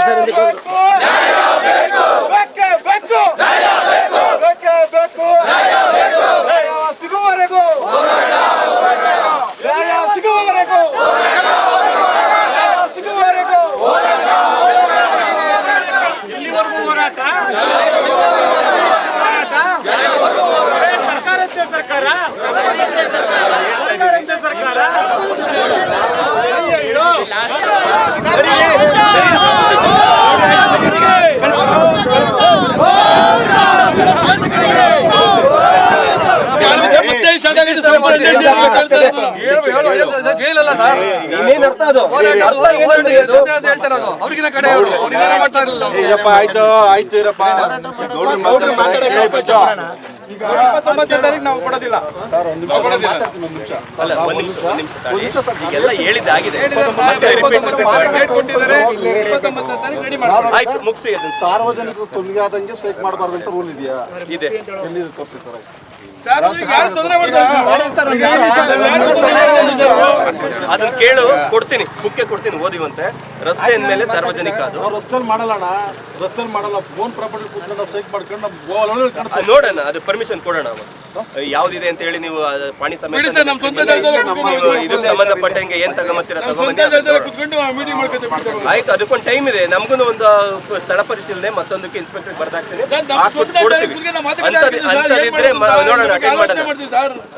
শেরশাহ ಆಯ್ತು ಆಯ್ತು ಇರಪ್ಪ. ಇಪ್ಪತ್ತೊಂಬತ್ತನೇ ತಾರೀಕು ನಾವು ಕೊಡೋದಿಲ್ಲ. ಅಲ್ಲ ಒಂದ್ ನಿಮಿಷ ಒಂದ್ ನಿಮಿಷ ತಾಳಿ. ಈಗೆಲ್ಲ ಹೇಳಿದ್ದಾಗಿದೆ ಆಯ್ತು ಮುಗಿಸಿ. ಅದನ್ನ ಸಾರ್ವಜನಿಕ ತೊಂದರೆ ಆದಂಗೆ ಸ್ಟ್ರೈಕ್ ಮಾಡಬಾರ್ದು ಅಂತ ರೂಲ್ ಇದೆಯಾ? ಇದೆ. ಎಲ್ಲಿ ತೋರಿಸಿ ಸರ್. ಅದನ್ನ ಕೇಳು ಕೊಡ್ತೀನಿ ಬುಕ್ಕೆ ಕೊಡ್ತೀನಿ ಓದಿವಂತೆ. ರಸ್ತೆ ಮೇಲೆ ಸಾರ್ವಜನಿಕ ಅದು. ನಾವು ರಸ್ತೆಯಲ್ಲಿ ಮಾಡಲ್ಲಣ್ಣ. ರಸ್ತೆಯಲ್ಲಿ ಮಾಡಲ್ಲ ಫೋನ್ ಪ್ರಾಪರ್ಟಿ ಕೂತ್ಕೊಂಡು ಸ್ಟ್ರೈಕ್ ಮಾಡ್ಕೊಂಡು ನೋಡೋಣ ಅದು ಪರ್ಮಿಷನ್ ಕೊಡೋಣ ಅವತ್ತು. ಯಾವ್ದಿದೆ ಅಂತ ಹೇಳಿ ನೀವು ಪಾಣಿ ಸಮೇತ ನೀವು ಇದಕ್ಕೆ ಸಂಬಂಧಪಟ್ಟಂಗೆ ಏನ್ ತಗೊಂಬತ್ತೀರ ಆಯ್ತು ಅದಕ್ಕೊಂದು ಟೈಮ್ ಇದೆ. ನಮಗೂ ಒಂದು ಸ್ಥಳ ಪರಿಶೀಲನೆ ಮತ್ತೊಂದಕ್ಕೆ ಇನ್ಸ್ಪೆಕ್ಟರ್ ಬರ್ದಾಕ್ತೀನಿ ಹಾಕ್ಬಿಟ್ಟು ಕೊಡ್ತೀವಿ. ಅಂಥದ್ದು- ಅಂಥದ್ದಿದ್ರೆ ಮ- ನೋಡೋಣ ಅಟೆಂಡ್ ಮಾಡೋಣ.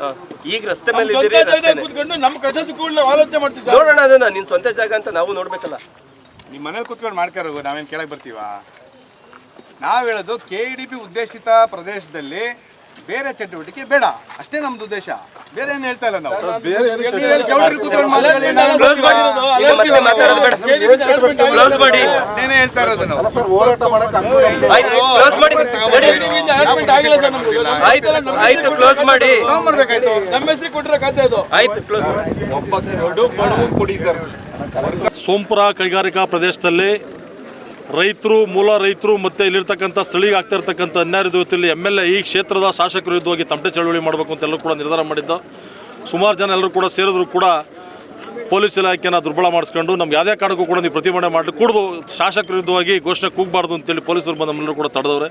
ಹಾ. ಈಗ ರಸ್ತೆ ಮೇಲೆ ಇದ್ದೀರಿ ರಸ್ತೆನೆ. ನಮ್ಮ ಕಷ್ಟ ಸುಖಗಳನ್ನ ಆಲೋಚನೆ ಮಾಡ್ತೀವಿ ನೋಡೋಣ ಅದನ್ನ ನಿನ್ ಸ್ವಂತ ಜಾಗ ಅಂತ ನಾವು ನೋಡ್ಬೇಕಲ್ಲ. ನಿಮ್ಮ ಮನೇಲಿ ಕುತ್ಕೊಂಡು ಮಾಡ್ತಾರೋ ನಾವೇನು ಕೇಳಕ್ ಬರ್ತೀವ? ನಾವ್ ಹೇಳೋದು ಕೆ ಇ ಡಿ ಪಿ ಉದ್ದೇಶಿತ ಪ್ರದೇಶದಲ್ಲಿ ಬೇರೆ ಚಟುವಟಿಕೆ ಬೇಡ ಅಷ್ಟೇ ನಮ್ದು ಉದ್ದೇಶ ಬೇರೆ ಏನು ಹೇಳ್ತಾ ಇಲ್ಲ ನಾವು ಹೇಳ್ತಾ ಇರೋದು ನಾವು ಸರ್ ಹೋರಾಟ ಮಾಡಕ್ ಅನುಕೂಲ ಆಯ್ತು ಕ್ಲೋಸ್ ಮಾಡಿ ನಡಿ. ಆಯ್ತು ಆಯ್ತು ಕ್ಲೋಸ್ ಮಾಡಿ ತಗೊಂಬರ್ಬೇಕಾಯ್ತು ನಮ್ಮ ಹೆಸರು ಕೊಟ್ಟಿರೋ ಖಾತೆ ಅದು ಆಯ್ತು ಕ್ಲೋಸ್ ಮಾಡಿ ಸೋಂಪುರ ಕೈಗಾರಿಕಾ ಪ್ರದೇಶದಲ್ಲಿ ರೈತರು, ಮೂಲ ರೈತರು ಮತ್ತು ಇಲ್ಲಿರ್ತಕ್ಕಂಥ ಸ್ಥಳೀಯ ಆಗ್ತಾ ಇರ್ತಕ್ಕಂಥ ಅನ್ಯಾಯದ ಜೊತೆಯಲ್ಲಿ ಎಂ ಎಲ್ ಎ ಈ ಕ್ಷೇತ್ರದ ಶಾಸಕರು ವಿರುದ್ಧವಾಗಿ ತಮಟೆ ಚಳವಳಿ ಮಾಡಬೇಕು ಅಂತ ಎಲ್ಲರೂ ಕೂಡ ನಿರ್ಧಾರ ಮಾಡಿದ್ದು. ಸುಮಾರು ಜನ ಎಲ್ಲರೂ ಕೂಡ ಸೇರಿದ್ರು ಕೂಡ ಪೊಲೀಸ್ ಇಲಾಖೆಯನ್ನು ದುರ್ಬಲ ಮಾಡಿಸ್ಕೊಂಡು ನಮ್ಗೆ ಯಾವುದೇ ಕಾರಣಕ್ಕೂ ಕೂಡ ನೀವು ಪ್ರತಿಭಟನೆ ಮಾಡಲಿ ಕುಡಿದು ಶಾಸಕರು ಇದ್ದವಾಗಿ ಘೋಷಣೆ ಕೂಗಬಾರ್ದು ಅಂತೇಳಿ ಪೊಲೀಸರು ಬಂದು ನಮ್ಮೆಲ್ಲರೂ ಕೂಡ ತಡೆದವ್ರೆ.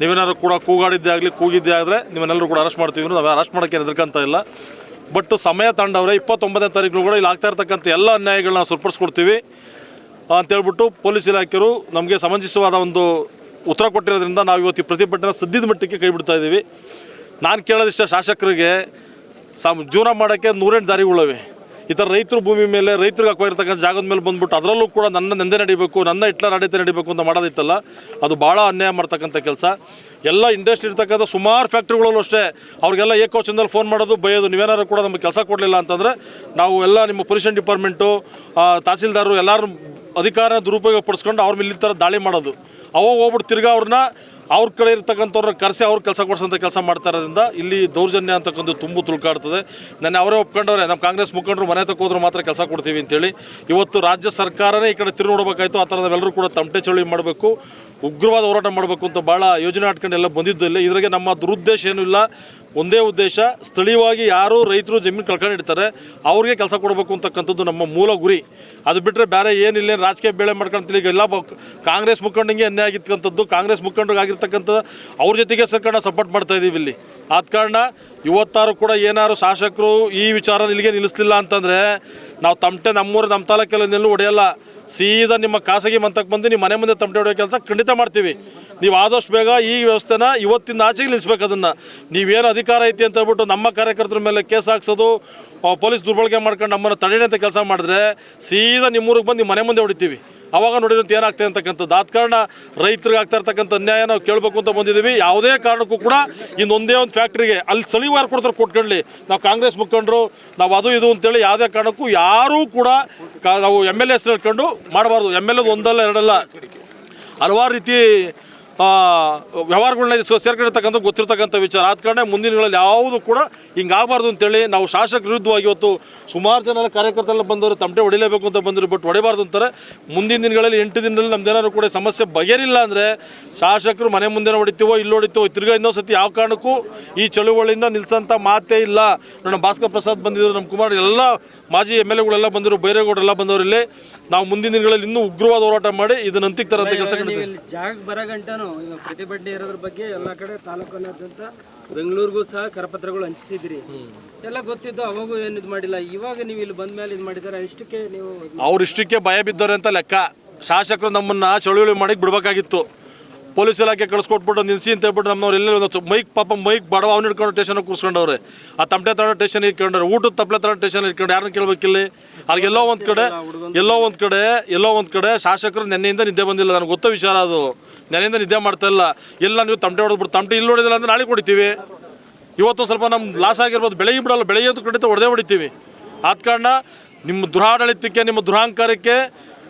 ನೀವೇನಾದ್ರು ಕೂಡ ಕೂಗಾಡಿದ್ದೇ ಆಗಲಿ, ಕೂಗಿದ್ದೇ ಆದರೆ ನೀವೆಲ್ಲರೂ ಕೂಡ ಅರೆಸ್ಟ್ ಮಾಡ್ತೀವಿ ನಾವು ಅರೆಸ್ಟ್ ಮಾಡೋಕ್ಕೆ ಹೆದರ್ಕಂತ ಇಲ್ಲ. ಬಟ್ ಸಮಯ ತಂಡವ್ರೆ, ಇಪ್ಪತ್ತೊಂಬತ್ತನೇ ತಾರೀಕು ಕೂಡ ಇಲ್ಲಿ ಆಗ್ತಾ ಇರ್ತಕ್ಕಂಥ ಎಲ್ಲ ಅನ್ಯಾಯಗಳನ್ನ ಸರಿಪಡಿಸ್ಕೊಡ್ತೀವಿ. ಅಂತೇಳ್ಬಿಟ್ಟು ಪೊಲೀಸ್ ಇಲಾಖೆಯರು ನಮಗೆ ಸಮಂಜಸವಾದ ಒಂದು ಉತ್ತರ ಕೊಟ್ಟಿರೋದ್ರಿಂದ ನಾವು ಇವತ್ತು ಈ ಪ್ರತಿಭಟನೆ ಸದ್ಯದ ಮಟ್ಟಕ್ಕೆ ಕೈ ಬಿಡ್ತಾ ಇದ್ದೀವಿ. ನಾನು ಕೇಳೋದಿಷ್ಟ ಶಾಸಕರಿಗೆ ಸಮ್ ಜೀವನ ಮಾಡೋಕ್ಕೆ ನೂರೆಂಟು ದಾರಿಗಳಿವೆ ಈ ಥರ ರೈತರು ಭೂಮಿ ಮೇಲೆ ರೈತರಿಗೆ ಹಾಕಿರ್ತಕ್ಕಂಥ ಜಾಗದ ಮೇಲೆ ಬಂದ್ಬಿಟ್ಟು ಅದರಲ್ಲೂ ಕೂಡ ನನ್ನ ನೆಂದೆ ನಡಿಬೇಕು, ನನ್ನ ಇಟ್ಲ ಆಡಳಿತ ನಡಿಬೇಕು ಅಂತ ಮಾಡೋದಿತ್ತಲ್ಲ, ಅದು ಭಾಳ ಅನ್ಯಾಯ ಮಾಡ್ತಕ್ಕಂಥ ಕೆಲಸ. ಎಲ್ಲ ಇಂಡಸ್ಟ್ರಿ ಇರ್ತಕ್ಕಂಥ ಸುಮಾರು ಫ್ಯಾಕ್ಟ್ರಿಗಳಲ್ಲೂ ಅಷ್ಟೇ, ಅವ್ರಿಗೆಲ್ಲ ಏಕೋಚನದಲ್ಲಿ ಫೋನ್ ಮಾಡೋದು, ಬೈಯೋದು, ನೀವೇನಾದ್ರು ಕೂಡ ನಮಗೆ ಕೆಲಸ ಕೊಡಲಿಲ್ಲ ಅಂತಂದರೆ ನಾವು ಎಲ್ಲ ನಿಮ್ಮ ಪೊಲ್ಯೂಷನ್ ಡಿಪಾರ್ಟ್ಮೆಂಟು ತಹಸೀಲ್ದಾರರು ಎಲ್ಲರೂ ಅಧಿಕಾರ ದುರುಪಯೋಗ ಪಡಿಸ್ಕೊಂಡು ಅವ್ರ ಮೇಲೆ ಥರ ದಾಳಿ ಮಾಡೋದು. ಅವಾಗ ಹೋಗ್ಬಿಟ್ಟು ತಿರ್ಗಾ ಅವ್ರನ್ನ ಅವ್ರ ಕಡೆ ಇರ್ತಕ್ಕಂಥವ್ರನ್ನ ಕರೆಸಿ ಅವ್ರ ಕೆಲಸ ಕೊಡಿಸೋಂಥ ಕೆಲಸ ಮಾಡ್ತಾ ಇಲ್ಲಿ ದೌರ್ಜನ್ಯ ಅಂತಕ್ಕಂಥ ತುಂಬ ತುಳ್ಕಾಡ್ತದೆ. ನನ್ನ ಅವರೇ ಒಪ್ಕೊಂಡವ್ರೆ ನಮ್ಮ ಕಾಂಗ್ರೆಸ್ ಮುಖಂಡರು ಮನೆ ತಕ್ಕ ಹೋದ್ರೆ ಮಾತ್ರ ಕೆಲಸ ಕೊಡ್ತೀವಿ ಅಂತೇಳಿ. ಇವತ್ತು ರಾಜ್ಯ ಸರ್ಕಾರನೇ ಈ ಕಡೆ ತಿರು ನೋಡಬೇಕಾಯ್ತು, ಆ ಥರ ನಾವೆಲ್ಲರೂ ಕೂಡ ತಮಟೆ ಚಳಿ ಮಾಡಬೇಕು. ಉಗ್ರವಾದ ಹೋರಾಟ ಮಾಡಬೇಕು ಅಂತ ಭಾಳ ಯೋಜನೆ ಹಾಟ್ಕೊಂಡು ಎಲ್ಲ ಬಂದಿದ್ದಲ್ಲಿ ಇದ್ರಾಗೆ ನಮ್ಮ ದುರುದ್ದೇಶ ಏನೂ ಇಲ್ಲ. ಒಂದೇ ಉದ್ದೇಶ, ಸ್ಥಳೀಯವಾಗಿ ಯಾರು ರೈತರು ಜಮೀನು ಕಳ್ಕೊಂಡಿರ್ತಾರೆ ಅವ್ರಿಗೆ ಕೆಲಸ ಕೊಡಬೇಕು ಅಂತಕ್ಕಂಥದ್ದು ನಮ್ಮ ಮೂಲ ಗುರಿ. ಅದು ಬಿಟ್ಟರೆ ಬೇರೆ ಏನಿಲ್ಲ ರಾಜಕೀಯ ಬೇಳೆ ಮಾಡ್ಕೊಂತೀವಿ ಈಗ ಎಲ್ಲ ಕಾಂಗ್ರೆಸ್ ಮುಖಂಡಂಗೆ ಅನ್ಯಾಯ ಆಗಿರ್ತಕ್ಕಂಥದ್ದು, ಕಾಂಗ್ರೆಸ್ ಮುಖಂಡರಿಗೆ ಆಗಿರ್ತಕ್ಕಂಥ ಅವ್ರ ಜೊತೆಗೆ ಸರ್ಕಾರ ಸಪೋರ್ಟ್ ಮಾಡ್ತಾ ಇದ್ದೀವಿ ಇಲ್ಲಿ. ಆದ ಕಾರಣ ಇವತ್ತಾರು ಕೂಡ ಏನಾರು ಶಾಸಕರು ಈ ವಿಚಾರ ಇಲ್ಲಿಗೆ ನಿಲ್ಲಿಸ್ಲಿಲ್ಲ ಅಂತಂದರೆ ನಾವು ತಮಟೆ ನಮ್ಮೂರು ನಮ್ಮ ತಾಲೂಕಲ್ಲಿ ಒಡೆಯಲ್ಲ. ಸೀದಾ ನಿಮ್ಮ ಖಾಸಗಿ ಮಂತಕ್ಕೆ ಬಂದು ನಿಮ್ಮ ಮನೆ ಮುಂದೆ ತಮಟೆ ಹೊಡೆಯೋ ಕೆಲಸ ಖಂಡಿತ ಮಾಡ್ತೀವಿ. ನೀವು ಆದಷ್ಟು ಬೇಗ ಈ ವ್ಯವಸ್ಥೆನ ಇವತ್ತಿಂದ ಆಚೆಗೆ ನಿಲ್ಲಿಸ್ಬೇಕು ಅದನ್ನು. ನೀವೇನು ಅಧಿಕಾರ ಐತಿ ಅಂತ ಹೇಳ್ಬಿಟ್ಟು ನಮ್ಮ ಕಾರ್ಯಕರ್ತರ ಮೇಲೆ ಕೇಸ್ ಹಾಕ್ಸೋದು ಪೊಲೀಸ್ ದುರ್ಬಳಕೆ ಮಾಡ್ಕೊಂಡು ನಮ್ಮನ್ನು ತಡೆಯಂತೆ ಕೆಲಸ ಮಾಡಿದ್ರೆ ಸೀದಾ ನಿಮ್ಮೂರಿಗೆ ಬಂದು ನಿಮ್ಮ ಮನೆ ಮುಂದೆ ಹೊಡಿತೀವಿ. ಅವಾಗ ನೋಡಿದಂತೆ ಏನಾಗ್ತದೆ ಅಂತಕ್ಕಂಥದ್ದು? ಆದ ಕಾರಣ ರೈತರಿಗೆ ಆಗ್ತಾ ಇರ್ತಕ್ಕಂಥ ಅನ್ಯಾಯ ನಾವು ಕೇಳಬೇಕು ಅಂತ ಬಂದಿದ್ದೀವಿ. ಯಾವುದೇ ಕಾರಣಕ್ಕೂ ಕೂಡ ಇನ್ನೊಂದೇ ಒಂದು ಫ್ಯಾಕ್ಟ್ರಿಗೆ ಅಲ್ಲಿ ಸಳಿವಾರ ಕೊಡ್ತಾರೆ ಕೊಟ್ಕೊಳ್ಳಿ. ನಾವು ಕಾಂಗ್ರೆಸ್ ಮುಖಂಡರು, ನಾವು ಅದು ಇದು ಅಂತೇಳಿ ಯಾವುದೇ ಕಾರಣಕ್ಕೂ ಯಾರೂ ಕೂಡ ನಾವು ಎಂ ಎಲ್ ಎ ಹೆಸರು ಹೇಳ್ಕೊಂಡು ಮಾಡಬಾರ್ದು. ಎಂ ಎಲ್ ಎದು ಒಂದಲ್ಲ, ಎರಡಲ್ಲ. ಹಲವಾರು ರೀತಿ ವ್ಯವಹಾರಗಳನ್ನ ಸೇರ್ಕೊಂಡಿರ್ತಕ್ಕಂಥ ಗೊತ್ತಿರ್ತಕ್ಕಂಥ ವಿಚಾರ. ಆದ ಕಾರಣ ಮುಂದಿನ ದಿನಗಳಲ್ಲಿ ಯಾವುದು ಕೂಡ ಹಿಂಗಾಗಬಾರ್ದು ಅಂತೇಳಿ ನಾವು ಶಾಸಕ ವಿರುದ್ಧವಾಗಿ ಇವತ್ತು ಸುಮಾರು ಜನ ಕಾರ್ಯಕರ್ತರೆಲ್ಲ ಬಂದವರು, ತಮಟೆ ಹೊಡಿಲೇಬೇಕು ಅಂತ ಬಂದರು, ಬಟ್ ಹೊಡಿಬಾರ್ದು ಅಂತಾರೆ. ಮುಂದಿನ ದಿನಗಳಲ್ಲಿ, ಎಂಟು ದಿನದಲ್ಲಿ ನಮ್ದೇನಾದ್ರು ಕೂಡ ಸಮಸ್ಯೆ ಬಗೆರಿಲ್ಲ ಅಂದರೆ ಶಾಸಕರು ಮನೆ ಮುಂದೆ ಹೊಡಿತೀವೋ, ಇಲ್ಲಿ ಹೊಡಿತೀವೋ, ತಿರ್ಗಾ ಇನ್ನೊಂದು ಸತಿ ಯಾವ ಕಾರಣಕ್ಕೂ ಈ ಚಳುವಳಿಯಿಂದ ನಿಲ್ಸೋಂಥ ಮಾತೇ ಇಲ್ಲ. ನಮ್ಮ ಭಾಸ್ಕರ್ ಪ್ರಸಾದ್ ಬಂದಿದ್ರು ನಮ್ಮ ಕುಮಾರ್, ಎಲ್ಲ ಮಾಜಿ ಎಂ ಎಲ್ ಎಗಳೆಲ್ಲ ಬಂದರು, ಬೈರೇಗೌಡರೆಲ್ಲ ಬಂದವರು ಇಲ್ಲಿ. ನಾವು ಮುಂದಿನ ದಿನಗಳಲ್ಲಿ ಇನ್ನೂ ಉಗ್ರವಾದ ಹೋರಾಟ ಮಾಡಿ ಇದನ್ನ ಅಂತಿಗೆ ತರಂತ ಕೆಲಸ ಜಾಗ ಬರೋ ಗಂಟನು ಪ್ರತಿಭಟನೆ ಇರೋದ್ರ ಬಗ್ಗೆ ಎಲ್ಲ ಕಡೆ ತಾಲೂಕನ್ನಾದ್ಯಂತ ಬೆಂಗಳೂರಿಗೂ ಸಹ ಕರಪತ್ರಗಳು ಹಂಚಿಸಿದ್ರಿ. ಎಲ್ಲ ಗೊತ್ತಿದ್ದು ಅವಾಗೂ ಏನು ಇದು ಮಾಡಿಲ್ಲ. ಇವಾಗ ನೀವು ಇಲ್ಲಿ ಬಂದ ಮೇಲೆ ಇದು ಮಾಡಿದ್ದಾರೆ ಇಷ್ಟಕ್ಕೆ ನೀವು ಅವ್ರ ಅವ್ರು ಇಷ್ಟಕ್ಕೆ ಭಯ ಬಿದ್ದವ್ರೆ ಅಂತ ಲೆಕ್ಕ. ಶಾಸಕರು ನಮ್ಮನ್ನ ಚಳುವಳಿ ಮಾಡಿ ಬಿಡ್ಬೇಕಾಗಿತ್ತು. ಪೊಲೀಸ್ ಇಲಾಖೆ ಕಳ್ಸ್ಕೊಟ್ಬಿಟ್ಟು ನಿಲ್ಸಿ ಅಂತ ಹೇಳ್ಬಿಟ್ಟು ನಮ್ಮವ್ರು ಎಲ್ಲೇ ಒಂದು ಮೈಕ್ ಪಾಪ ಮೈಕ್ ಬಡವ ಅವ್ನು ಹಿಡ್ಕೊಂಡು ಟೇಷನ್ ಕೂರ್ಸ್ಕೊಂಡವ್ರೆ. ಆ ತಮಟೆ ತಗೊಂಡು ಟೇಷನ್ ಇಟ್ಕೊಂಡ್ರೆ ಊಟದ ತಪ್ಪಲೆ ತಗೊಂಡು ಸ್ಟೇಷನ್ ಇಟ್ಕೊಂಡು ಯಾರನ್ನ ಕೇಳ್ಬೇಕಿಲ್ಲಿ? ಅಲ್ಲಿಗೆಲ್ಲೋ ಒಂದು ಕಡೆ, ಎಲ್ಲೋ ಒಂದು ಕಡೆ, ಎಲ್ಲೋ ಒಂದು ಕಡೆ ಶಾಸಕರು ನೆನ್ನೆಯಿಂದ ನಿದ್ದೆ ಬಂದಿಲ್ಲ. ನನಗೆ ಗೊತ್ತ ವಿಚಾರ ಅದು. ನೆನೆಯಿಂದ ನಿದ್ದೆ ಮಾಡ್ತಾ ಇಲ್ಲ. ಎಲ್ಲ ನೀವು ತಮಟೆ ಹೊಡೆದ್ಬಿಟ್ಟು ತಮಟೆ ಇಲ್ಲಿ ಹೊಡೆದಿಲ್ಲ ಅಂದ್ರೆ ನಾಳೆ ಹೊಡಿತೀವಿ ಇವತ್ತು ಸ್ವಲ್ಪ ನಮ್ಮ ಲಾಸ್ ಆಗಿರ್ಬೋದು. ಬೆಳಗ್ಗೆ ಬಿಡಲ್ಲ. ಬೆಳಗ್ಗೆ ಅಂತೂ ಖಂಡಿತ ಹೊಡೆದೇ ಹೊಡಿತೀವಿ. ಆದ ಕಾರಣ ನಿಮ್ಮ ದುರಾಡಳಿತಕ್ಕೆ, ನಿಮ್ಮ ದುರಾಂಕಾರಕ್ಕೆ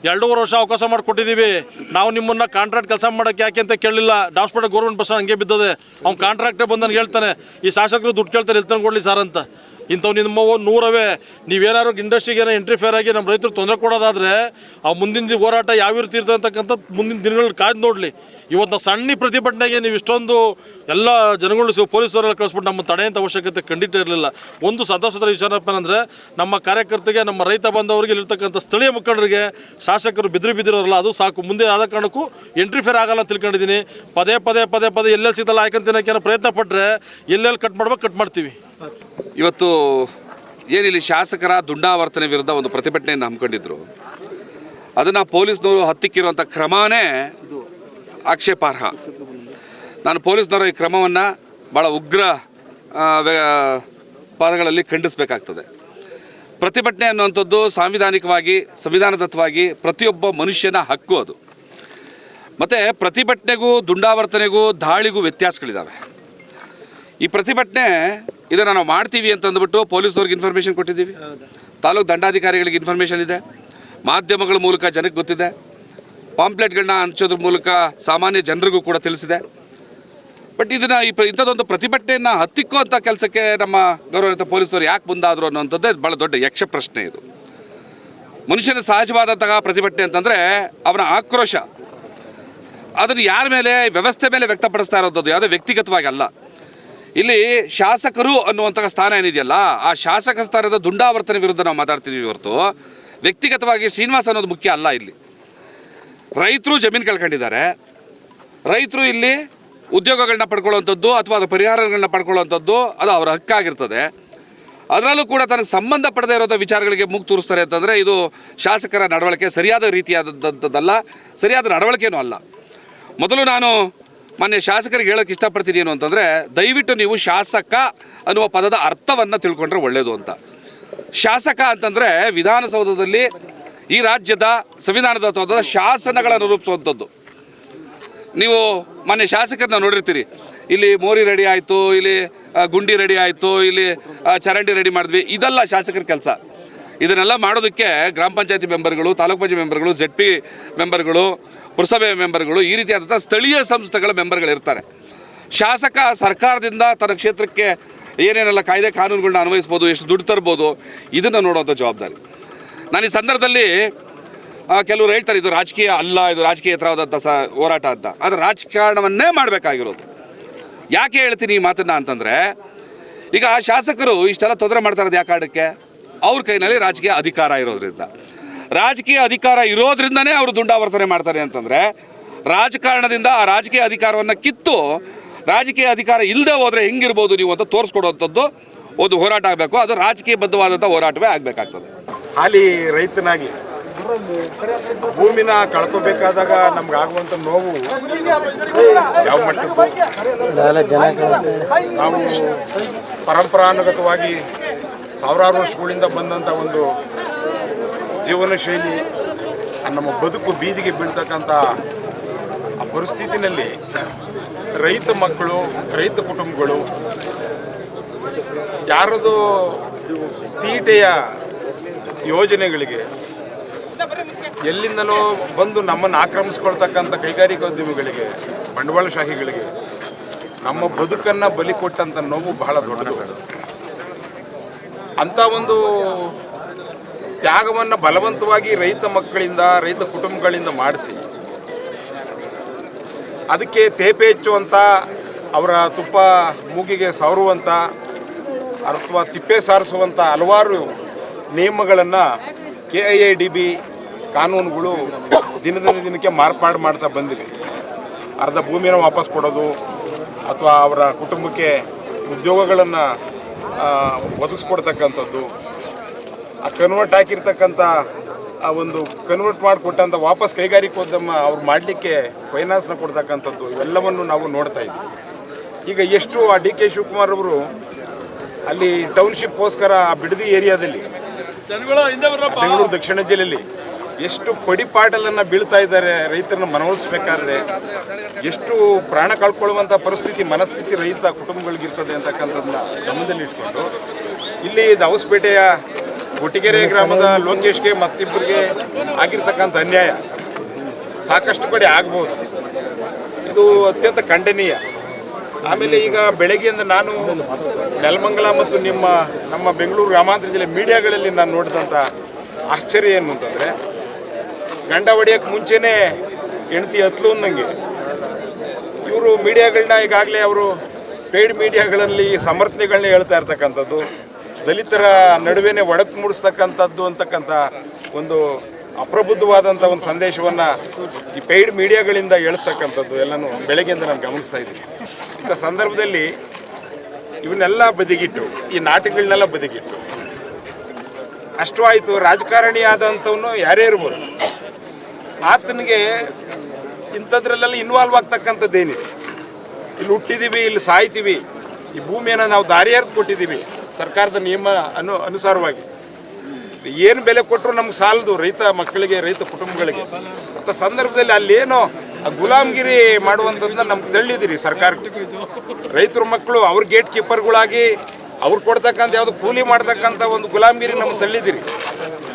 ಎರಡೂವರೆ ವರ್ಷ ಅವಕಾಶ ಮಾಡಿಕೊಟ್ಟಿದ್ದೀವಿ. ನಾವು ನಿಮ್ಮನ್ನ ಕಾಂಟ್ರಾಕ್ಟ್ ಕೆಲಸ ಮಾಡೋಕ್ಕೆ ಯಾಕೆ ಅಂತ ಕೇಳಲಿಲ್ಲ ಹಾಸ್ಪಿಟಲ್ ಗೌರ್ಮೆಂಟ್ ಬಸ್ ಹಂಗೆ ಬಿದ್ದದೆ. ಅವ್ನು ಕಾಂಟ್ರಾಕ್ಟೇ ಬಂದು ಹೇಳ್ತಾನೆ, ಈ ಶಾಸಕರು ದುಡ್ಡು ಕೇಳ್ತಾರೆ ಇಲ್ಲಿ ಕೊಡಲಿ ಸರ್ ಅಂತ. ಇಂಥವು ನಿಮ್ಮ ನೂರವೇ. ನೀವೇನಾದ್ರು ಇಂಡಸ್ಟ್ರಿಗೆ ಏನೋ ಎಂಟ್ರಿ ಫೇರ್ ಆಗಿ ನಮ್ಮ ರೈತರು ತೊಂದರೆ ಕೊಡೋದಾದರೆ ಆ ಮುಂದಿನ ಹೋರಾಟ ಯಾವ ರೀತಿ ಇರ್ತದೆ ಮುಂದಿನ ದಿನಗಳಲ್ಲಿ ಕಾಯ್ದು ನೋಡಲಿ. ಇವತ್ತು ನಾವು ಸಣ್ಣ ಪ್ರತಿಭಟನೆಗೆ ನೀವು ಇಷ್ಟೊಂದು ಎಲ್ಲ ಜನಗಳು ಪೊಲೀಸರೆಲ್ಲ ಕಳಿಸ್ಬಿಟ್ಟು ನಮ್ಮ ತಡೆಯಂತ ಅವಶ್ಯಕತೆ ಖಂಡಿತ ಇರಲಿಲ್ಲ. ಒಂದು ಸಂತೋಷದ ವಿಚಾರ ಅಂದರೆ ನಮ್ಮ ಕಾರ್ಯಕರ್ತರಿಗೆ, ನಮ್ಮ ರೈತ ಬಂದವರಿಗೆ ಇಲ್ಲಿರ್ತಕ್ಕಂಥ ಸ್ಥಳೀಯ ಮುಖಂಡರಿಗೆ, ಶಾಸಕರು ಬಿದ್ರು ಬಿದ್ದಿರೋರಲ್ಲ, ಅದು ಸಾಕು. ಮುಂದೆ ಆದ ಕಾರಣಕ್ಕೂ ಎಂಟ್ರಿ ಫೇರ್ ಆಗಲ್ಲ ಅಂತ ತಿಳ್ಕೊಂಡಿದ್ದೀನಿ. ಪದೇ ಪದೇ ಪದೇ ಪದೇ ಎಲ್ಲೆಲ್ಲಿ ಸಿಗ್ತಲ್ಲ ಯಾಕಂತ ಏನೋ ಪ್ರಯತ್ನ ಪಟ್ಟರೆ ಎಲ್ಲೆಲ್ಲಿ ಕಟ್ ಮಾಡ್ಬೇಕು ಕಟ್ ಮಾಡ್ತೀವಿ. ಇವತ್ತು ಏನಿಲ್ಲಿ ಶಾಸಕರ ದುಂಡಾವರ್ತನೆ ವಿರುದ್ಧ ಒಂದು ಪ್ರತಿಭಟನೆಯನ್ನು ಹಮ್ಮಿಕೊಂಡಿದ್ರು. ಅದನ್ನು ಪೊಲೀಸ್ನವರು ಹತ್ತಿಕ್ಕಿರುವಂಥ ಕ್ರಮನೇ ಆಕ್ಷೇಪಾರ್ಹ. ನಾನು ಪೊಲೀಸ್ನವರ ಈ ಕ್ರಮವನ್ನು ಭಾಳ ಉಗ್ರ ಪದಗಳಲ್ಲಿ ಖಂಡಿಸಬೇಕಾಗ್ತದೆ. ಪ್ರತಿಭಟನೆ ಅನ್ನುವಂಥದ್ದು ಸಾಂವಿಧಾನಿಕವಾಗಿ ಸಂವಿಧಾನದತ್ವವಾಗಿ ಪ್ರತಿಯೊಬ್ಬ ಮನುಷ್ಯನ ಹಕ್ಕು ಅದು. ಮತ್ತು ಪ್ರತಿಭಟನೆಗೂ, ದುಂಡಾವರ್ತನೆಗೂ ದಾಳಿಗೂ ವ್ಯತ್ಯಾಸಗಳಿದ್ದಾವೆ ಈ ಪ್ರತಿಭಟನೆ ಇದನ್ನು ನಾವು ಮಾಡ್ತೀವಿ ಅಂತಂದ್ಬಿಟ್ಟು ಪೊಲೀಸ್ನವ್ರಿಗೆ ಇನ್ಫಾರ್ಮೇಷನ್ ಕೊಟ್ಟಿದ್ದೀವಿ. ತಾಲೂಕು ದಂಡಾಧಿಕಾರಿಗಳಿಗೆ ಇನ್ಫಾರ್ಮೇಷನ್ ಇದೆ. ಮಾಧ್ಯಮಗಳ ಮೂಲಕ ಜನಕ್ಕೆ ಗೊತ್ತಿದೆ. ಪಾಂಪ್ಲೆಟ್ಗಳನ್ನ ಹಂಚೋದ್ರ ಮೂಲಕ ಸಾಮಾನ್ಯ ಜನರಿಗೂ ಕೂಡ ತಿಳಿಸಿದೆ. ಬಟ್ ಇದನ್ನು ಈ ಇಂಥದ್ದೊಂದು ಪ್ರತಿಭಟನೆಯನ್ನು ಹತ್ತಿಕ್ಕುವಂಥ ಕೆಲಸಕ್ಕೆ ನಮ್ಮ ಗೌರವಿತ ಪೊಲೀಸರು ಯಾಕೆ ಮುಂದಾದರು ಅನ್ನೋಂಥದ್ದೇ ಭಾಳ ದೊಡ್ಡ ಯಕ್ಷ ಪ್ರಶ್ನೆ ಇದು. ಮನುಷ್ಯನ ಸಹಜವಾದಂತಹ ಪ್ರತಿಭಟನೆ ಅಂತಂದರೆ ಅವನ ಆಕ್ರೋಶ. ಅದನ್ನು ಯಾರ ಮೇಲೆ ವ್ಯವಸ್ಥೆ ಮೇಲೆ ವ್ಯಕ್ತಪಡಿಸ್ತಾ ಇರೋದು? ಯಾವುದೇ ವ್ಯಕ್ತಿಗತವಾಗಿ ಅಲ್ಲ. ಇಲ್ಲಿ ಶಾಸಕರು ಅನ್ನುವಂತಹ ಸ್ಥಾನ ಏನಿದೆಯಲ್ಲ, ಆ ಶಾಸಕ ಸ್ಥಾನದ ದುಂಡಾವರ್ತನೆ ವಿರುದ್ಧ ನಾವು ಮಾತಾಡ್ತಿದ್ದೀವಿ ಹೊರತು. ವ್ಯಕ್ತಿಗತವಾಗಿ ಶ್ರೀನಿವಾಸ್ ಅನ್ನೋದು ಮುಖ್ಯ ಅಲ್ಲ ಇಲ್ಲಿ. ರೈತರು ಜಮೀನು ಕಳ್ಕೊಂಡಿದ್ದಾರೆ. ರೈತರು ಇಲ್ಲಿ ಉದ್ಯೋಗಗಳನ್ನ ಪಡ್ಕೊಳ್ಳುವಂಥದ್ದು ಅಥವಾ ಅದರ ಪರಿಹಾರಗಳನ್ನ ಪಡ್ಕೊಳ್ಳುವಂಥದ್ದು ಅದು ಅವರ ಹಕ್ಕಾಗಿರ್ತದೆ. ಅದರಲ್ಲೂ ಕೂಡ ತನಗೆ ಸಂಬಂಧಪಡದೇ ಇರೋದ ವಿಚಾರಗಳಿಗೆ ಮೂಗು ತೋರಿಸ್ತಾರೆ ಅಂತಂದರೆ ಇದು ಶಾಸಕರ ನಡವಳಿಕೆ ಸರಿಯಾದ ರೀತಿಯಾದಂಥದ್ದಲ್ಲ ಸರಿಯಾದ ನಡವಳಿಕೆಯೂ ಅಲ್ಲ. ಮೊದಲು ನಾನು ಮಾನ್ಯ ಶಾಸಕರಿಗೆ ಹೇಳೋಕ್ಕೆ ಇಷ್ಟಪಡ್ತೀನಿ ಏನು ಅಂತಂದರೆ, ದಯವಿಟ್ಟು ನೀವು ಶಾಸಕ ಅನ್ನುವ ಪದದ ಅರ್ಥವನ್ನು ತಿಳ್ಕೊಂಡ್ರೆ ಒಳ್ಳೆಯದು ಅಂತ. ಶಾಸಕ ಅಂತಂದರೆ ವಿಧಾನಸೌಧದಲ್ಲಿ ಈ ರಾಜ್ಯದ ಸಂವಿಧಾನದ ಶಾಸನಗಳನ್ನು ರೂಪಿಸುವಂಥದ್ದು. ನೀವು ಮೊನ್ನೆ ಶಾಸಕರನ್ನ ನೋಡಿರ್ತೀರಿ. ಇಲ್ಲಿ ಮೋರಿ ರೆಡಿ ಆಯಿತು, ಇಲ್ಲಿ ಗುಂಡಿ ರೆಡಿ ಆಯಿತು, ಇಲ್ಲಿ ಚರಂಡಿ ರೆಡಿ ಮಾಡಿದ್ವಿ. ಇದೆಲ್ಲ ಶಾಸಕರ ಕೆಲಸ. ಇದನ್ನೆಲ್ಲ ಮಾಡೋದಕ್ಕೆ ಗ್ರಾಮ ಪಂಚಾಯತಿ ಮೆಂಬರ್ಗಳು, ತಾಲೂಕು ಪಂಚಾಯತ್ ಮೆಂಬರ್ಗಳು ಜೆಡ್ ಪಿ ಮೆಂಬರ್ಗಳು ಪುರಸಭೆ ಮೆಂಬರ್ಗಳು ಈ ರೀತಿಯಾದಂಥ ಸ್ಥಳೀಯ ಸಂಸ್ಥೆಗಳ ಮೆಂಬರ್ಗಳು ಇರ್ತಾರೆ ಶಾಸಕ ಸರ್ಕಾರದಿಂದ ತನ್ನ ಕ್ಷೇತ್ರಕ್ಕೆ ಏನೇನೆಲ್ಲ ಕಾಯ್ದೆ ಕಾನೂನುಗಳನ್ನ ಅನ್ವಯಿಸ್ಬೋದು ಎಷ್ಟು ದುಡ್ಡು ತರ್ಬೋದು ಇದನ್ನು ನೋಡುವಂಥ ಜವಾಬ್ದಾರಿ. ನಾನು ಈ ಸಂದರ್ಭದಲ್ಲಿ ಆ, ಕೆಲವರು ಹೇಳ್ತಾರೆ ಇದು ರಾಜಕೀಯ ಅಲ್ಲ ಇದು ರಾಜಕೀಯ ಎತ್ತರವಾದಂಥ ಸ ಹೋರಾಟ ಅಂತ. ಆದರೆ ರಾಜಕಾರಣವನ್ನೇ ಮಾಡಬೇಕಾಗಿರೋದು. ಯಾಕೆ ಹೇಳ್ತೀನಿ ಈ ಮಾತನ್ನು ಅಂತಂದರೆ ಈಗ ಶಾಸಕರು ಇಷ್ಟೆಲ್ಲ ತೊಂದರೆ ಮಾಡ್ತಾ ಇರೋದು ಯಾಕೆ ಕಾರಣಕ್ಕೆ ಅವ್ರ ಕೈನಲ್ಲಿ ರಾಜಕೀಯ ಅಧಿಕಾರ ಇರೋದ್ರಿಂದ. ರಾಜಕೀಯ ಅಧಿಕಾರ ಇರೋದ್ರಿಂದನೇ ಅವರು ದುಂಡಾವರ್ತನೆ ಮಾಡ್ತಾರೆ ಅಂತಂದರೆ ರಾಜಕಾರಣದಿಂದ ಆ ರಾಜಕೀಯ ಅಧಿಕಾರವನ್ನು ಕಿತ್ತು ರಾಜಕೀಯ ಅಧಿಕಾರ ಇಲ್ಲದೆ ಹೋದರೆ ಹೆಂಗಿರ್ಬೋದು ನೀವು ಅಂತ ತೋರಿಸ್ಕೊಡುವಂಥದ್ದು ಒಂದು ಹೋರಾಟ ಆಗಬೇಕು. ಅದು ರಾಜಕೀಯ ಬದ್ಧವಾದಂಥ ಹೋರಾಟವೇ ಆಗಬೇಕಾಗ್ತದೆ. ಹಾಲಿ ರೈತನಾಗಿ ಭೂಮಿನ ಕಳ್ಕೋಬೇಕಾದಾಗ ನಮ್ಗೆ ಆಗುವಂಥ ನೋವು ಯಾವ ಮಟ್ಟಕ್ಕೂ ನಾವು ಪರಂಪರಾನುಗತವಾಗಿ ಸಾವಿರಾರು ವರ್ಷಗಳಿಂದ ಬಂದಂಥ ಒಂದು ಜೀವನ ಶೈಲಿ, ನಮ್ಮ ಬದುಕು ಬೀದಿಗೆ ಬೀಳ್ತಕ್ಕಂಥ ಆ ಪರಿಸ್ಥಿತಿನಲ್ಲಿ ರೈತ ಮಕ್ಕಳು, ರೈತ ಕುಟುಂಬಗಳು, ಯಾರದು ತೀಟೆಯ ಯೋಜನೆಗಳಿಗೆ, ಎಲ್ಲಿಂದಲೋ ಬಂದು ನಮ್ಮನ್ನು ಆಕ್ರಮಿಸ್ಕೊಳ್ತಕ್ಕಂಥ ಕೈಗಾರಿಕೋದ್ಯಮಿಗಳಿಗೆ ಬಂಡವಾಳಶಾಹಿಗಳಿಗೆ ನಮ್ಮ ಬದುಕನ್ನು ಬಲಿ ಕೊಟ್ಟಂಥ ನೋವು ಬಹಳ ದೊಡ್ಡದು. ಅಂಥ ಒಂದು ತ್ಯಾಗವನ್ನು ಬಲವಂತವಾಗಿ ರೈತ ಮಕ್ಕಳಿಂದ, ರೈತ ಕುಟುಂಬಗಳಿಂದ ಮಾಡಿಸಿ. ಅದಕ್ಕೆ ತೇಪೆ ಹೆಚ್ಚುವಂಥ ಅವರ ತುಪ್ಪ ಮೂಗಿಗೆ ಸವರುವಂಥ ಅಥವಾ ತಿಪ್ಪೆ ಸಾರಿಸುವಂಥ ಹಲವಾರು ನಿಯಮಗಳನ್ನು K I A D B ಕಾನೂನುಗಳು ದಿನದಿಂದ ದಿನಕ್ಕೆ ಮಾರ್ಪಾಡು ಮಾಡ್ತಾ ಬಂದಿವೆ. ಅರ್ಧ ಭೂಮಿನ ವಾಪಸ್ ಕೊಡೋದು, ಅಥವಾ ಅವರ ಕುಟುಂಬಕ್ಕೆ ಉದ್ಯೋಗಗಳನ್ನು ಒದಗಿಸ್ಕೊಡ್ತಕ್ಕಂಥದ್ದು ಆ ಕನ್ವರ್ಟ್ ಹಾಕಿರ್ತಕ್ಕಂಥ ಆ ಒಂದು ಕನ್ವರ್ಟ್ ಮಾಡಿಕೊಟ್ಟಂಥ ವಾಪಸ್ ಕೈಗಾರಿಕೋದ್ಯಮ ಅವ್ರು ಮಾಡಲಿಕ್ಕೆ ಫೈನಾನ್ಸ್ನ ಕೊಡ್ತಕ್ಕಂಥದ್ದು ಇವೆಲ್ಲವನ್ನು ನಾವು ನೋಡ್ತಾ ಇದ್ದೀವಿ. ಈಗ ಎಷ್ಟು ಆ ಡಿ ಕೆ ಶಿವಕುಮಾರ್ ಅವರು ಅಲ್ಲಿ ಟೌನ್ಶಿಪ್ಗೋಸ್ಕರ ಆ ಬಿಡದಿ ಏರಿಯಾದಲ್ಲಿ ಬೆಂಗಳೂರು ದಕ್ಷಿಣ ಜಿಲ್ಲೆಯಲ್ಲಿ ಎಷ್ಟು ಪಡಿಪಾಟಲನ್ನು ಬೀಳ್ತಾ ಇದ್ದಾರೆ ರೈತರನ್ನ ಮನವೊಲಿಸ್ಬೇಕಾದ್ರೆ ಎಷ್ಟು ಪ್ರಾಣ ಕಳ್ಕೊಳ್ಳುವಂಥ ಪರಿಸ್ಥಿತಿ ಮನಸ್ಥಿತಿ ರೈತ ಕುಟುಂಬಗಳಿಗಿರ್ತದೆ ಅಂತಕ್ಕಂಥದ್ದನ್ನ ಗಮನದಲ್ಲಿಟ್ಕೊಂಡು ಇಲ್ಲಿ ದಾವಸ್ಪೇಟೆಯ ಗುಟ್ಟಿಗೆರೆ ಗ್ರಾಮದ ಲೋಕೇಶ್ಗೆ ಮತ್ತಿಬ್ಬರಿಗೆ ಆಗಿರ್ತಕ್ಕಂಥ ಅನ್ಯಾಯ. ಸಾಕಷ್ಟು ಕಡೆ ಆಗ್ಬೋದು. ಇದು ಅತ್ಯಂತ ಖಂಡನೀಯ. ಆಮೇಲೆ ಈಗ ಬೆಳಗ್ಗೆಯಿಂದ ನಾನು ನೆಲಮಂಗಲ ಮತ್ತು ನಿಮ್ಮ, ನಮ್ಮ ಬೆಂಗಳೂರು ಗ್ರಾಮಾಂತರ ಜಿಲ್ಲೆ ಮೀಡಿಯಾಗಳಲ್ಲಿ ನಾನು ನೋಡಿದಂಥ ಆಶ್ಚರ್ಯ ಏನು ಅಂತಂದರೆ, ಗಂಡ ಹೊಡೆಯೋಕ್ಕೆ ಮುಂಚೆನೇ ಹೆಂಡತಿ ಹತ್ಲು ಅಂದಂಗೆ ಇವರು ಮೀಡಿಯಾಗಳನ್ನ ಈಗಾಗಲೇ ಅವರು ಪೇಯ್ಡ್ ಮೀಡಿಯಾಗಳಲ್ಲಿ ಸಮರ್ಥನೆಗಳನ್ನ ಹೇಳ್ತಾ ಇರ್ತಕ್ಕಂಥದ್ದು. ದಲಿತರ ನಡುವೆನೇ ಒಡಕು ಮೂಡಿಸ್ತಕ್ಕಂಥದ್ದು ಅಂತಕ್ಕಂಥ ಒಂದು ಅಪ್ರಬುದ್ಧವಾದಂಥ ಒಂದು ಸಂದೇಶವನ್ನು ಈ ಪೇಯ್ಡ್ ಮೀಡಿಯಾಗಳಿಂದ ಹೇಳಿಸ್ತಕ್ಕಂಥದ್ದು ಎಲ್ಲನೂ ಬೆಳಗ್ಗೆಯಿಂದ ನಾನು ಗಮನಿಸ್ತಾ ಇದ್ದೀನಿ. ಇಂಥ ಸಂದರ್ಭದಲ್ಲಿ ಇವನ್ನೆಲ್ಲ ಬದಿಗಿಟ್ಟು, ಈ ನಾಟಕಗಳನ್ನೆಲ್ಲ ಬದಿಗಿಟ್ಟು, ಅಷ್ಟು ಆಯಿತು ರಾಜಕಾರಣಿ ಆದಂಥವನು ಯಾರೇ ಇರ್ಬೋದು, ಆತನಿಗೆ ಇಂಥದ್ರಲ್ಲೆಲ್ಲ ಇನ್ವಾಲ್ವ್ ಆಗ್ತಕ್ಕಂಥದ್ದೇನಿದೆ? ಇಲ್ಲಿ ಹುಟ್ಟಿದ್ದೀವಿ ಇಲ್ಲಿ ಸಾಯ್ತೀವಿ, ಈ ಭೂಮಿಯನ್ನು ನಾವು ದಾರಿ ಎರೆದು ಕೊಟ್ಟಿದ್ದೀವಿ. ಸರ್ಕಾರದ ನಿಯಮ ಅನು ಅನುಸಾರವಾಗಿ. ಏನು ಬೆಲೆ ಕೊಟ್ಟರು ನಮ್ಗೆ ಸಾಲದು ರೈತ ಮಕ್ಕಳಿಗೆ, ರೈತ ಕುಟುಂಬಗಳಿಗೆ. ಅಂತ ಸಂದರ್ಭದಲ್ಲಿ ಅಲ್ಲೇನೋ ಗುಲಾಮಗಿರಿ ಮಾಡುವಂಥದ್ದನ್ನ ನಮ್ಗೆ ತಳ್ಳಿದಿರಿ ಸರ್ಕಾರಕ್ಕೆ. ರೈತರ ಮಕ್ಕಳು ಅವ್ರ ಗೇಟ್ ಕೀಪರ್ಗಳಾಗಿ ಅವ್ರು ಕೊಡ್ತಕ್ಕಂಥ ಯಾವುದು ಕೂಲಿ ಮಾಡ್ತಕ್ಕಂಥ ಒಂದು ಗುಲಾಮಗಿರಿ ನಮ್ಗೆ ತಳ್ಳಿದಿರಿ.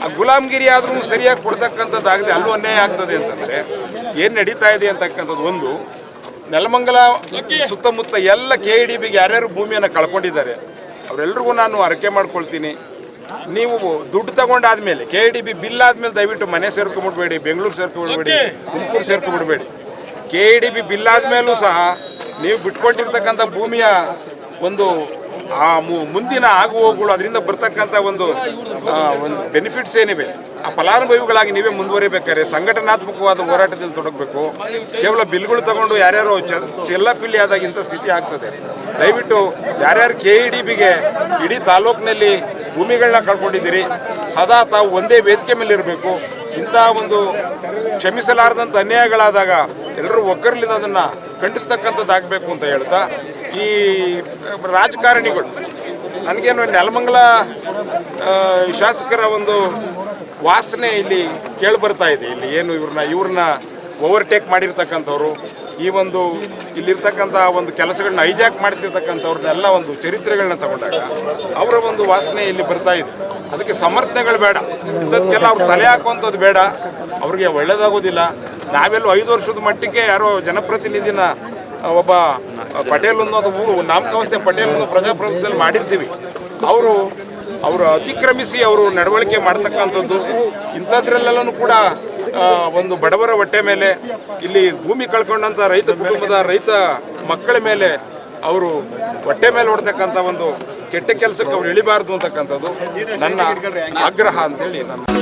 ಆ ಗುಲಾಮಗಿರಿ ಆದರೂ ಸರಿಯಾಗಿ ಕೊಡ್ತಕ್ಕಂಥದ್ದಾಗದೆ ಅಲ್ಲೂ ಅನ್ಯಾಯ ಆಗ್ತದೆ ಅಂತಂದರೆ ಏನು ನಡೀತಾ ಇದೆ ಅಂತಕ್ಕಂಥದ್ದು ಒಂದು. ನೆಲಮಂಗಲ ಸುತ್ತಮುತ್ತ ಎಲ್ಲ ಕೆ ಇ ಡಿ ಬಿಗೆ ಯಾರ್ಯಾರು ಭೂಮಿಯನ್ನು ಕಳ್ಕೊಂಡಿದ್ದಾರೆ. ಅವರೆಲ್ರಿಗೂ ನಾನು ಅರಕೆ ಮಾಡ್ಕೊಳ್ತೀನಿ. ನೀವು ದುಡ್ಡು ತಗೊಂಡಾದ್ಮೇಲೆ ಕೆ ಡಿ ಬಿ ಬಿಲ್ ಆದ್ಮೇಲೆ ದಯವಿಟ್ಟು ಮನೆ ಸೇರ್ಕೊಂಡ್ಬಿಡ್ಬೇಡಿ ಬೆಂಗಳೂರು ಸೇರ್ಕೊಂಡ್ಬಿಡ್ಬೇಡಿ ತುಮಕೂರು ಸೇರ್ಕೊಂಡ್ಬಿಡ್ಬೇಡಿ ಕೆ ಡಿ ಬಿ ಬಿಲ್ ಆದ್ಮೇಲೂ ಸಹ ನೀವು ಬಿಟ್ಕೊಂಡಿರ್ತಕ್ಕಂಥ ಭೂಮಿಯ ಒಂದು ಆ ಮುಂದಿನ ಮುಂದಿನ ಹೋಗುಗಳು ಅದರಿಂದ ಬರ್ತಕ್ಕಂಥ ಒಂದು ಒಂದು ಬೆನಿಫಿಟ್ಸ್ ಏನಿವೆ. ಆ ಫಲಾನುಭವಿಗಳಾಗಿ ನೀವೇ ಮುಂದುವರಿಬೇಕಾದ್ರೆ ಸಂಘಟನಾತ್ಮಕವಾದ ಹೋರಾಟದಲ್ಲಿ ತೊಡಗಬೇಕು. ಕೇವಲ ಬಿಲ್ಗಳು ತಗೊಂಡು ಯಾರ್ಯಾರು ಚೆಲ್ಲ ಚೆಲ್ಲಾಪಿಲ್ಲಿ ಆದಾಗ ಇಂಥ ಸ್ಥಿತಿ ಆಗ್ತದೆ. ದಯವಿಟ್ಟು ಯಾರ್ಯಾರು ಕೆ ಇ ಡಿ ಬಿಗೆ ಇಡೀ ತಾಲೂಕಿನಲ್ಲಿ ಭೂಮಿಗಳನ್ನ ಕಳ್ಕೊಂಡಿದ್ದೀರಿ, ಸದಾ ತಾವು ಒಂದೇ ವೇದಿಕೆ ಮೇಲೆ ಇರಬೇಕು ಇಂಥ ಒಂದು ಕ್ಷಮಿಸಲಾರದಂಥ ಅನ್ಯಾಯಗಳಾದಾಗ ಎಲ್ಲರೂ ಒಗ್ಗರಲಿಂದ ಅದನ್ನು ಖಂಡಿಸ್ತಕ್ಕಂಥದ್ದಾಗಬೇಕು ಅಂತ ಹೇಳ್ತಾ, ಈ ರಾಜಕಾರಣಿಗಳು, ನನಗೇನು ನೆಲಮಂಗಲ ಶಾಸಕರ ಒಂದು ವಾಸನೆ ಇಲ್ಲಿ ಕೇಳಿ ಬರ್ತಾ ಇದೆ. ಇಲ್ಲಿ ಏನು ಇವ್ರನ್ನ ಇವ್ರನ್ನ ಓವರ್ಟೇಕ್ ಮಾಡಿರ್ತಕ್ಕಂಥವ್ರು ಈ ಒಂದು ಇಲ್ಲಿರ್ತಕ್ಕಂಥ ಒಂದು ಕೆಲಸಗಳನ್ನ ಹೈಜಾಕ್ ಮಾಡ್ತಿರ್ತಕ್ಕಂಥವ್ರನ್ನೆಲ್ಲ ಒಂದು ಚರಿತ್ರೆಗಳನ್ನ ತಗೊಂಡಾಗ ಅವರ ಒಂದು ವಾಸನೆ ಇಲ್ಲಿ ಬರ್ತಾ ಇದೆ. ಅದಕ್ಕೆ ಸಮರ್ಥನೆಗಳು ಬೇಡ. ಇಂಥದ್ಕೆಲ್ಲ ಅವ್ರು ತಲೆ ಹಾಕುವಂಥದ್ದು ಬೇಡ. ಅವ್ರಿಗೆ ಒಳ್ಳೇದಾಗೋದಿಲ್ಲ. ನಾವೆಲ್ಲೂ ಐದು ವರ್ಷದ ಮಟ್ಟಿಗೆ ಯಾರೋ ಜನಪ್ರತಿನಿಧಿನ ಒಬ್ಬ ಪಟೇಲ್ ಅನ್ನೋದು ಊರು ನಾಮಕಾವಸ್ಥೆ ಪಟೇಲ್ ಅನ್ನೋ ಪ್ರಜಾಪ್ರಭುತ್ವದಲ್ಲಿ ಮಾಡಿರ್ತೀವಿ. ಅವರು ಅವರು ಅತಿಕ್ರಮಿಸಿ ಅವರು ನಡವಳಿಕೆ ಮಾಡ್ತಕ್ಕಂಥದ್ದು, ಇಂಥದ್ರಲ್ಲೆಲ್ಲನೂ ಕೂಡ ಒಂದು ಬಡವರ ಹೊಟ್ಟೆ ಮೇಲೆ ಇಲ್ಲಿ ಭೂಮಿ ಕಳ್ಕೊಂಡಂಥ ರೈತ ಕುಟುಂಬದ ರೈತ ಮಕ್ಕಳ ಮೇಲೆ ಅವರು ಹೊಟ್ಟೆ ಮೇಲೆ ಹೊಡ್ತಕ್ಕಂಥ ಒಂದು ಕೆಟ್ಟ ಕೆಲಸಕ್ಕೆ ಅವ್ರು ಇಳಿಬಾರ್ದು ಅಂತಕ್ಕಂಥದ್ದು ನನ್ನ ಆಗ್ರಹ ಅಂತೇಳಿ ನಾನು